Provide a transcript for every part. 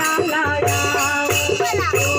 呀啦啦。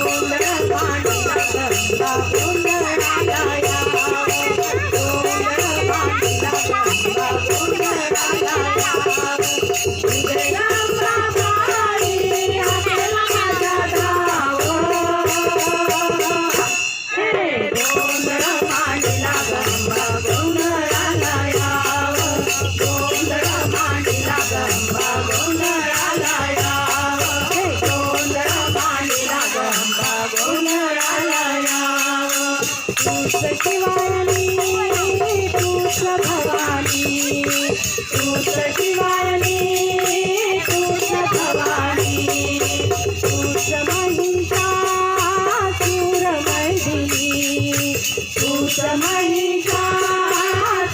मनिषा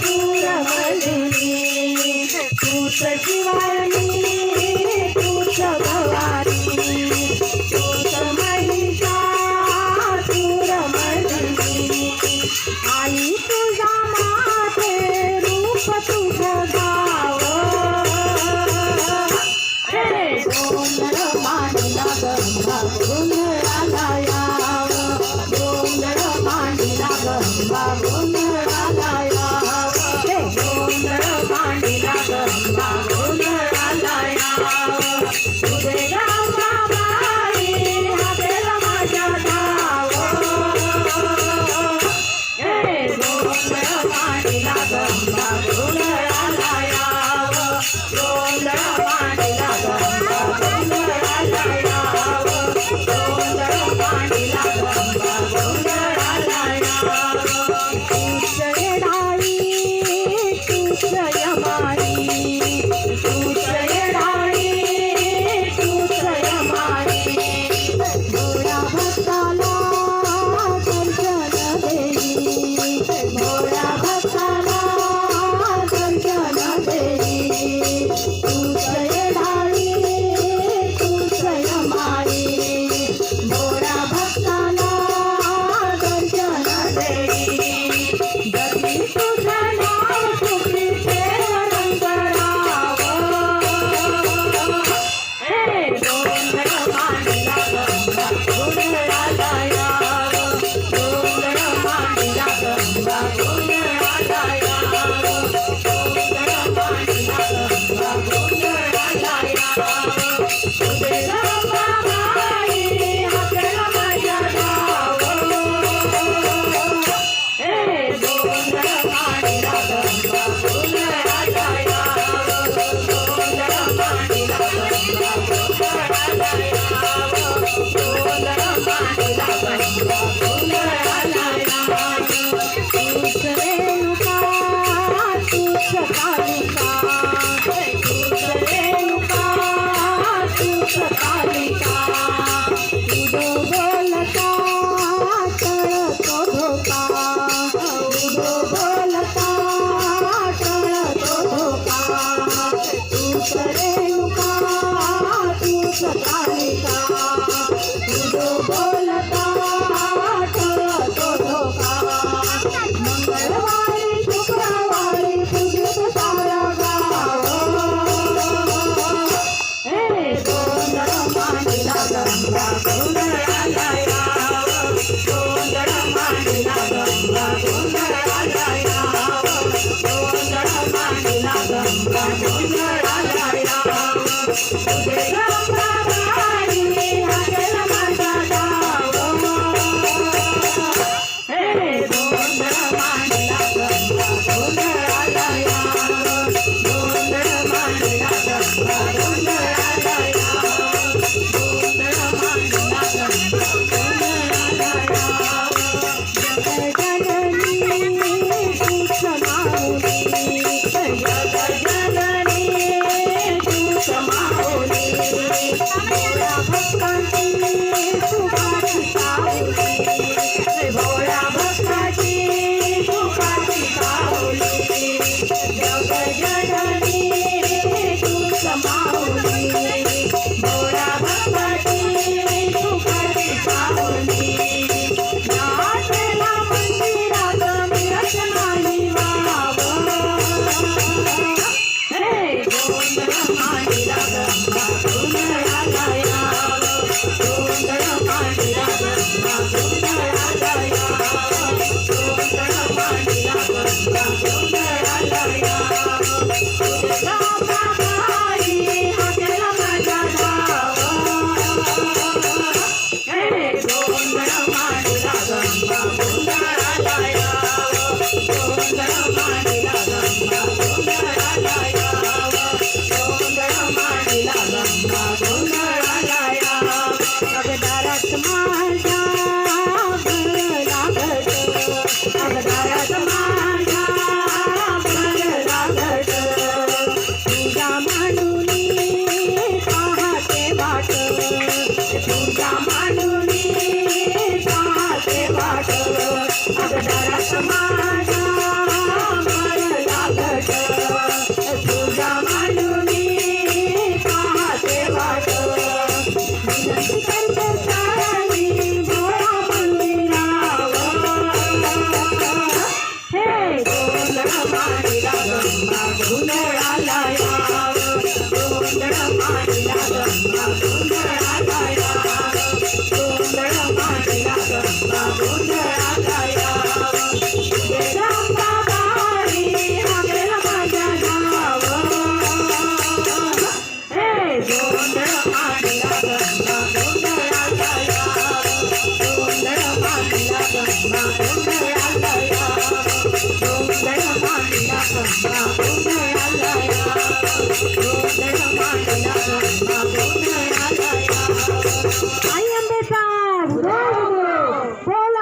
तूर मधुरी तूच शिवानी तूच भवानी तूच मनिषा तूर मधुरी आई तू तुझा माते रूप तुझ गाव रे गोंधळ मानला गंगा गोंधळाला ारी तूा भक्तो तो आम्हाला जरा देणार तुझ्या डाळी मे तू ज्या बोरा भक्तो तो आम्हाला जरा दे Yeah.